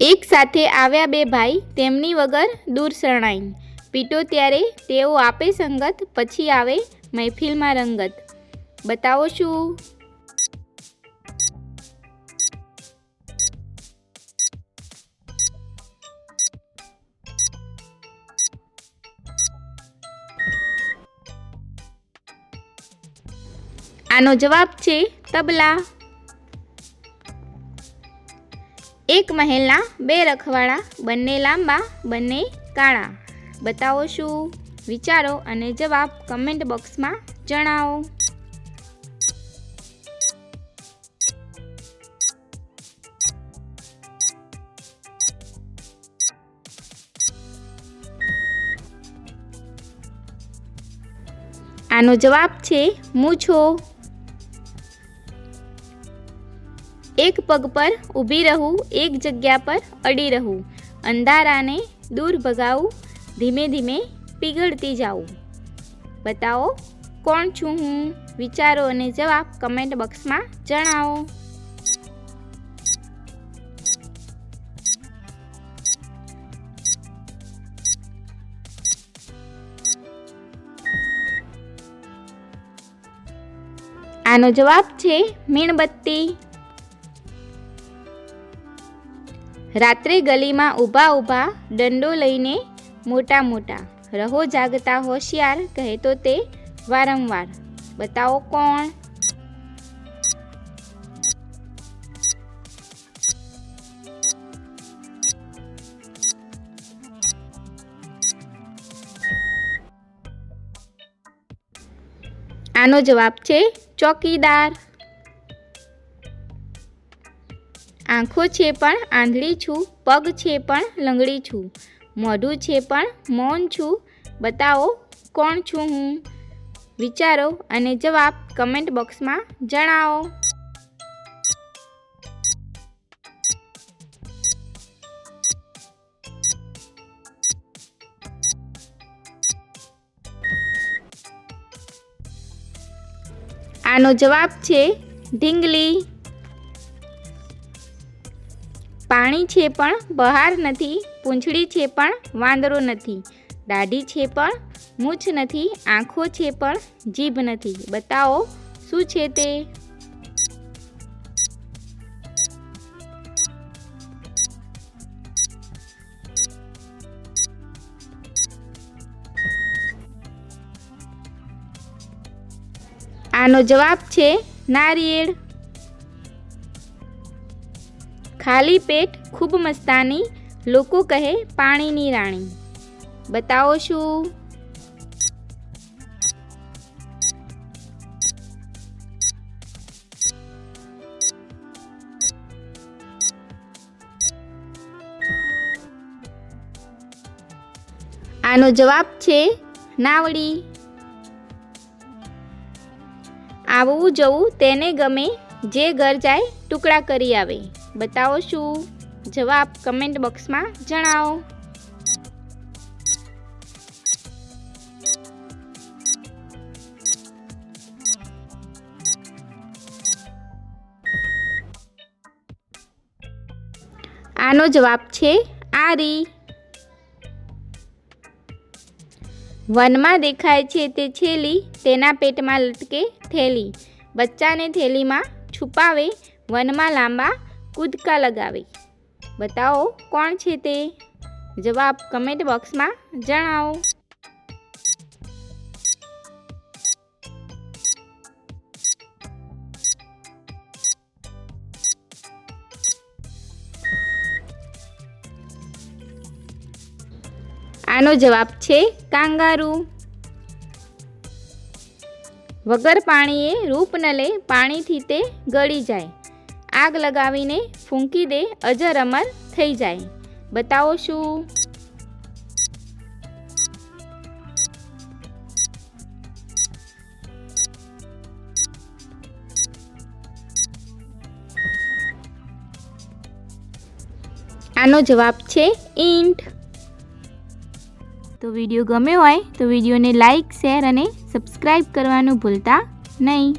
એક સાથે આવ્યા બે ભાઈ તેમની વગર દૂર શરણાઈ. પીટો ત્યારે તેઓ આપે સંગત, પછી આવે મહેફિલમાં રંગત. બતાવો શું? આનો જવાબ છે તબલા. એક મહેલના બે રખવાડા બંને લાંબા, બંને કાળા. બતાવો શું? વિચારો અને જવાબ કમેન્ટ બોક્સમાં જણાવો. આનો જવાબ છે, મૂછો. એક પગ પર ઊભી રહું, એક જગ્યા પર અડી રહું. અંધારાને દૂર ભગાવું, ધીમે ધીમે પીગળતી જાઉં. બતાવો, કોણ છું હું? વિચારો અને જવાબ કમેન્ટ બોક્સમાં જણાવો. આનો જવાબ છે મીણબત્તી. રાત્રે ગલીમાં ઊભા ઊભા દંડો લઈને મોટા મોટા, રહો જાગતા હોશિયાર કહે તો તે વારંવાર, બતાવો કોણ? આનો જવાબ છે ચોકીદાર. આંખો છે પણ આંધળી છું, પગ છે પણ લંગડી છું. મોઢું છે પણ મૌન છું. બતાવો, કોણ છું હું? વિચારો અને જવાબ કમેન્ટ બોક્સમાં જણાવો. આનો જવાબ છે ઢીંગલી. પાણી છે પણ બહાર નથી, પૂંછડી છે પણ વાંદરો નથી, દાઢી છે પણ મૂછ નથી, આંખો છે પણ જીભ નથી. બતાવો, શું છે તે? આનો જવાબ છે નારિયેળ. ખાલી પેટ ખૂબ મસ્તાની, લોકો કહે પાણીની રાણી. બતાવો શું? આનો જવાબ છે નાવડી. આવવું જવું તેને ગમે જે ઘર જાય ટુકડા કરી આવે. બતાવો શું? જવાબ કમેન્ટ બોક્સમાં જણાવો. આનો જવાબ છે આરી. વનમાં દેખાય છે તે છેલી તેના પેટમાં લટકે થેલી. બચ્ચાને થેલીમાં છુપાવે, વનમાં લાંબા કૂદકા લગાવે. બતાવો કોણ છે તે? જવાબ કમેન્ટ બોક્સમાં જણાવો. આનો જવાબ છે કાંગારૂ. વગર પાણીએ રૂપ ન લે પાણીથી તે ગળી જાય. આગ લગાવીને ફૂંકી દે, અજર અમર થઈ જાય. બતાવો શું? આનો જવાબ છે ઇન્ટ તો વીડિયો ગમ્યો હોય તો વિડીયોને લાઈક, શેર અને સબસ્ક્રાઈબ કરવાનું ભૂલતા નહીં.